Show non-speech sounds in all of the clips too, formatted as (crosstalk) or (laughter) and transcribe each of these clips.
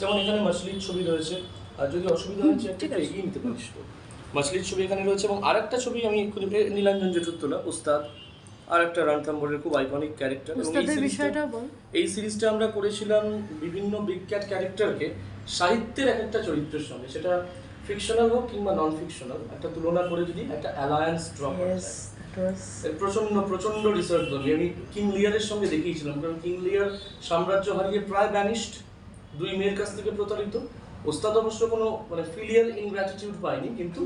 যেমন এখানে মাছলির ছবি রয়েছে। আর যদি অসুবিধা হয়েছে একটু। এগিয়ে নিতে পারিস তো। মাছলির ছবি এখানে রয়েছে এবং আরেকটা ছবি আমি এক্ষুনি নীলাঞ্জন জেঠুর তোলা উস্তাদ। আর একটা রণথাম্বরের খুব আইকনিক ক্যারেক্টার এই সিরিজটা আমরা করেছিলাম বিভিন্ন ক্যাট ক্যারেক্টারকে সাহিত্যের এক একটা চরিত্রের সঙ্গে। সেটা ফিকশনাল হোক কিংবা নন ফিকশনাল একটা তুলনা করে যদি একটা অ্যালায়েন্স ড্র করা প্রচণ্ড প্রচণ্ড রিসার্চ ধরি আমি কিং লিয়ারের সঙ্গে দেখিয়েছিলাম কারণ কিং লিয়ার সাম্রাজ্য হারিয়ে প্রায় ব্যানিশড দুই মেয়ের কাছ থেকে প্রতারিত। ওস্তাদ অবশ্য কোনো মানে ফিলিয়াল ইনগ্র্যাটিটিউড পায়নি কিন্তু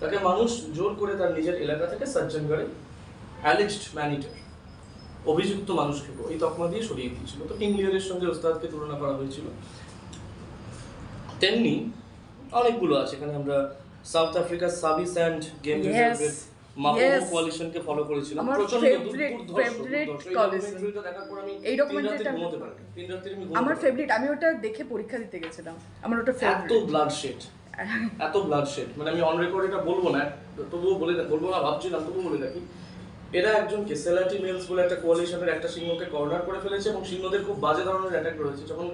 তাকে মানুষ জোর করে তার নিজের এলাকা থেকে সজ্জনগড়ে অ্যালেজড ম্যানিটার অভিযুক্ত মানুষকে এই তকমা দিয়ে সরিয়ে দিয়েছিল। তো কিং লিয়ারের সঙ্গে ওস্তাদকে তুলনা করা হয়েছিল। তেমনি অনেকগুলো আছে এখানে আমরা সাউথ আফ্রিকার সাবিস অ্যান্ড গেম রিজার্ভের কোয়ালিশনকে ফলো আমার প্রচণ্ড ফেভারিট আমি ওটা দেখে পরীক্ষা দিতে গেছিলাম। আমার ওটা এত ব্লাড শেড এত ব্লাড শেড মানে আমি অন রেকর্ড এটা বলব না তবুও বলে বলব না ভাবছিলাম তবুও বলে রাখি। এরা একজনকে সেলাটি মেলস বলে একটা কোয়ালিশনের একটা সিংহকে কর্নার করে ফেলেছে এবং সিংহদের খুব বাজে ধরনের অ্যাটাক রয়েছে। যখন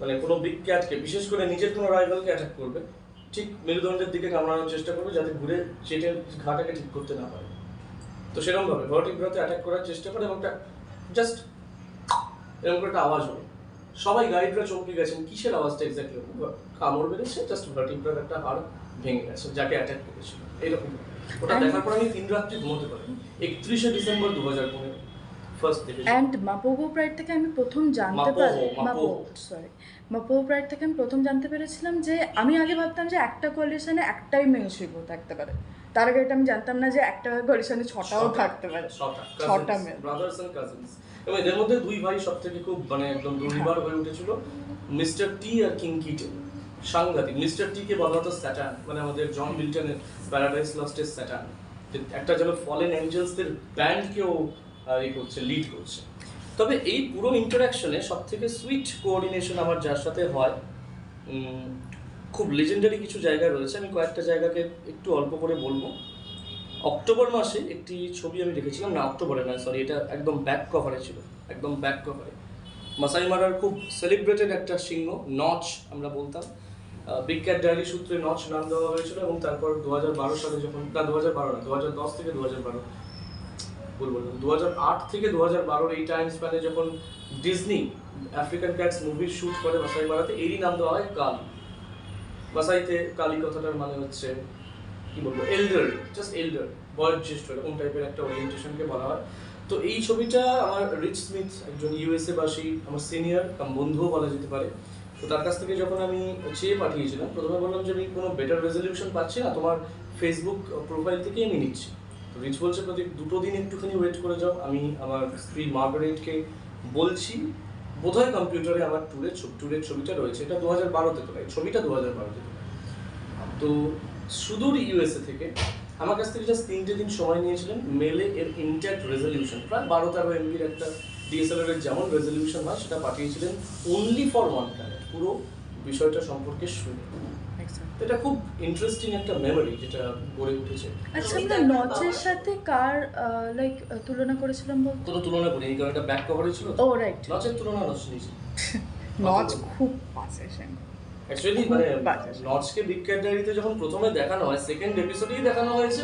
মানে কোনো বিগ ক্যাটকে বিশেষ করে নিজের কোনো রাইভালকে অ্যাটাক করবে ঠিক মেরুদণ্ডের দিকে কামড়ানোর চেষ্টা করবে যাতে ঘুরে চেটের ঘাটাকে ঠিক করতে না পারে। তো সেরকম ভাবে ভার্টিব্রাতে অ্যাটাক করার চেষ্টা করে এবং একটা জাস্ট এরকম করে একটা আওয়াজ হলো সবাই গাইডরা চমকে গেছেন কিসের আওয়াজটা এক্স্যাক্টলি কামড় বেড়েছে জাস্ট ভার্টিব্রার একটা হাড় ভেঙে গেছে যাকে অ্যাটাক করেছিল। এরকম ওটা দেখার পর আমি তিন রাত্রি ঘুমোতে পারি একত্রিশে ডিসেম্বর দু হাজার পনেরো। ফার্স্ট অ্যান্ড মাপোগো প্রাইড থেকে আমি প্রথম জানতে পারি। মাপো সরি মাপোগো প্রাইড থেকে আমি প্রথম জানতে পেরেছিলাম যে আমি আগে ভাবতাম যে একটা কোয়ালিশনে একটাই মেল শিল্প থাকতে পারে। তার আগে এটা আমি জানতাম না যে একটা কোয়ালিশনে ছটাও থাকতে পারে। ছটা মেল ব্রাদার্স এন্ড কাজিনস এবং এদের মধ্যে দুই ভাই সব থেকে খুব মানে একদম দুর্নিবার হয়ে উঠেছিল মিস্টার টি আর কিং কিটে সাংঘাতিক। মিস্টার টি কে বলা হতো স্যাটান মানে আমাদের জন মিল্টনের প্যারাডাইস লস্টের স্যাটান একটা যেন ফলেন অ্যাঞ্জেলসদের ব্যান্ডকেও ইয়ে করছে লিড করছে। তবে এই পুরো ইন্টারাকশনে সব থেকে সুইট কোঅর্ডিনেশন আমার যার সাথে হয় খুব লেজেন্ডারি কিছু জায়গা রয়েছে। আমি কয়েকটা জায়গাকে একটু অল্প করে বলব। অক্টোবর মাসে একটি ছবি আমি দেখেছিলাম, না, অক্টোবরে না সরি এটা একদম ব্যাক কভারে ছিল, একদম ব্যাক কভারে মাসাই মারার খুব সেলিব্রেটেড একটা সিংহ নচ আমরা বলতাম। বিজ্ঞান ডায়েরি সূত্রে নচ নাম দেওয়া হয়েছিল এবং তারপর দু হাজার বারো সালে যখন, না, দু হাজার বারো না, দু থেকে দু হাজার বারো ভুল বললাম। দু থেকে দু হাজার এই টাইম স্প্যানে যখন ডিজনি আফ্রিকান ক্যাটস মুভির শ্যুট করে মাসাই মারাতে এরই নাম দেওয়া হয় কাল। মাসাইতে কালী কথাটার মানে হচ্ছে, কি বলব এল্ডার জাস্ট এল্ডার বয়োজ্যেষ্ঠ, এরকম টাইপের একটা ওরিয়েন্টেশনকে বলা হয়। তো এই ছবিটা আমার রিচ স্মিথ একজন ইউএসএ বাসী আমার সিনিয়র কাম বন্ধুও বলা যেতে পারে। তো তার কাছ থেকে যখন আমি চেয়ে পাঠিয়েছিলাম, প্রথমে বললাম যে আমি কোনো বেটার রেজলিউশন পাচ্ছি না, তোমার ফেসবুক প্রোফাইল থেকেই আমি নিচ্ছি। তো রিচ বলছে প্রতি দুটো দিন একটুখানি ওয়েট করে যাও। আমি আমার স্ত্রী মার্গারেটকে বলছি, বোধহয় কম্পিউটারে আমার ট্যুরের ট্যুরের ছবিটা রয়েছে। এটা দু হাজার বারোতে তোলা ছবিটা দু হাজার বারোতে তোলা তো সুদূর ইউএসএ থেকে আমার কাছ থেকে জাস্ট তিনটে দিন সময় নিয়েছিলেন মেলে এর ইনট্যাক্ট রেজলিউশন প্রায় বারো তেরো এমবির একটা ডিএসএলআর এর যেমন রেজলিউশন হয়, সেটা পাঠিয়েছিলেন অনলি ফর ওয়ান প্ল্যানেট পুরো বিষয়টা সম্পর্কে শুনে এটা খুব ইন্টারেস্টিং একটা মেমোরি যেটা গড়ে উঠেছে। আচ্ছা আমরা সাথে কার লাইক তুলনা করেছিলাম বলতো? কোনো তুলনা করি কারণ এটা ব্যাক কভারে ছিল ও রাইট নচের তুলনা নিয়েছি। (laughs) খুব সিংহ অ্যাকচুয়ালি মানে ডায়েরিতে যখন প্রথমে দেখানো হয় সেকেন্ড এপিসোডেই দেখানো হয়েছে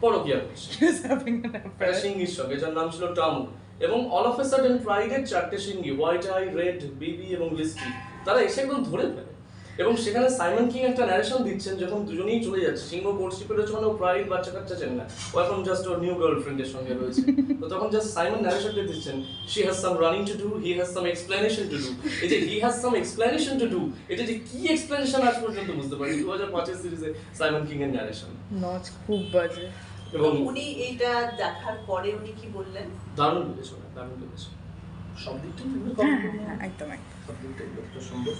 পরকিয়া করছে (laughs) একটা সিঙ্গির সঙ্গে যার নাম ছিল টামু। এবং অল অফ এ সাডেন প্রাইডের চারটে সিঙ্গি হোয়াইট আই রেড বিবি এবং লিস্টি তারা এসে একদম ধরে ফেলে। এবং সেখানে সাইমন কিং একটা ন্যারেশন দিচ্ছেন যখন দুজনেই চলে যাচ্ছে। সিংহ কোর্টশিপে রয়েছে মানে ও প্রাইড বাচ্চা কাচ্চা চেন না। ও এখন জাস্ট ওর নিউ গার্লফ্রেন্ডের সঙ্গে রয়েছে। তো তখন জাস্ট সাইমন ন্যারেশনটা দিচ্ছেন she has some running to do he has some explanation to do এই যে he has some explanation to do এটা যে কি এক্সপ্লেনেশন আজ পর্যন্ত বুঝতে পারি দু হাজার পাঁচের সিরিজে সাইমন কিং এর ন্যারেশন নচ খুব বাজে। এবং উনি এইটা দেখার পরে উনি কি বললেন? দারুণ বিবেচনা দারুণ বিবেচনা সব দিকটাই তুমি হ্যাঁ হ্যাঁ একদম একদম। সব দিকটাই যতটা সম্ভব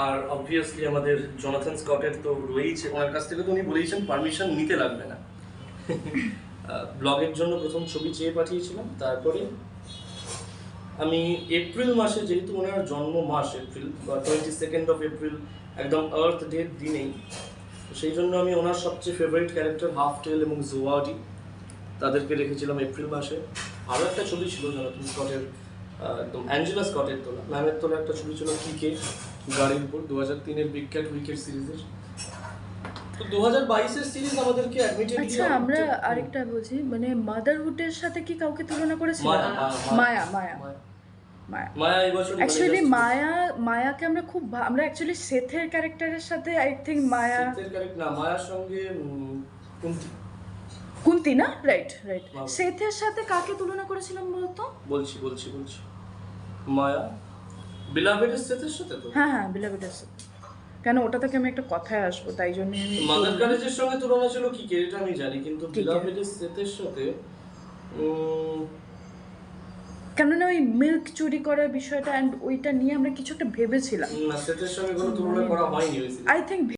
আর অবভিয়াসলি আমাদের জনাথন স্কটের তো রয়েইছে। ওনার কাছ থেকে তো উনি বলেইছেন পারমিশন নিতে লাগবে না। ব্লগের জন্য প্রথম ছবি চেয়ে পাঠিয়েছিলাম তারপরে আমি এপ্রিল মাসে যেহেতু ওনার জন্ম মাস এপ্রিল বা টোয়েন্টি সেকেন্ড অফ এপ্রিল একদম আর্থ ডের দিনেই সেই জন্য আমি ওনার সবচেয়ে ফেভারিট ক্যারেক্টার হাফ টেল এবং জোয়াডি তাদেরকে রেখেছিলাম এপ্রিল মাসে। আরও একটা ছবি ছিল জনাথন স্কটের একদম অ্যাঞ্জেলা স্কটের তোলা। ম্যামের তোলা একটা ছবি ছিল কিকে গাড়ির উপর দু হাজার তিনের বিখ্যাত উইকেট সিরিজের তো দু হাজার বাইশের সিরিজ আমাদেরকে আচ্ছা আমরা আরেকটা বুঝি মানে মাদারহুডের সাথে কি কাউকে তুলনা করেছিলাম মায়া, মায়া, মায়া মায়া। মায়া। অ্যাকচুয়ালি মায়াকে আমরা খুব আমরা অ্যাকচুয়ালি সেথের ক্যারেক্টারের সাথে আই থিঙ্ক মায়া না মায়ার সঙ্গে কুন্তি। কুন্তি না? রাইট রাইট সেথের সাথে কাকে তুলনা করেছিলাম বলতো? বলছি বলছি বলছি। মায়া বিলাভেডের সাথে তো হ্যাঁ হ্যাঁ সাথে কেন ওটা থেকে আমি একটা কথায় আসব তাই জন্য আমি মাদার সঙ্গে তুলনা ছিল কি কে এটা আমি জানি কিন্তু বিলাভেটের সেতের সাথে কেননা ওই মিল্ক চুরি করার বিষয়টা অ্যান্ড ওইটা নিয়ে আমরা কিছু একটা ভেবেছিলাম। না সেতের সঙ্গে কোনো তুলনা করা হয়নি। I think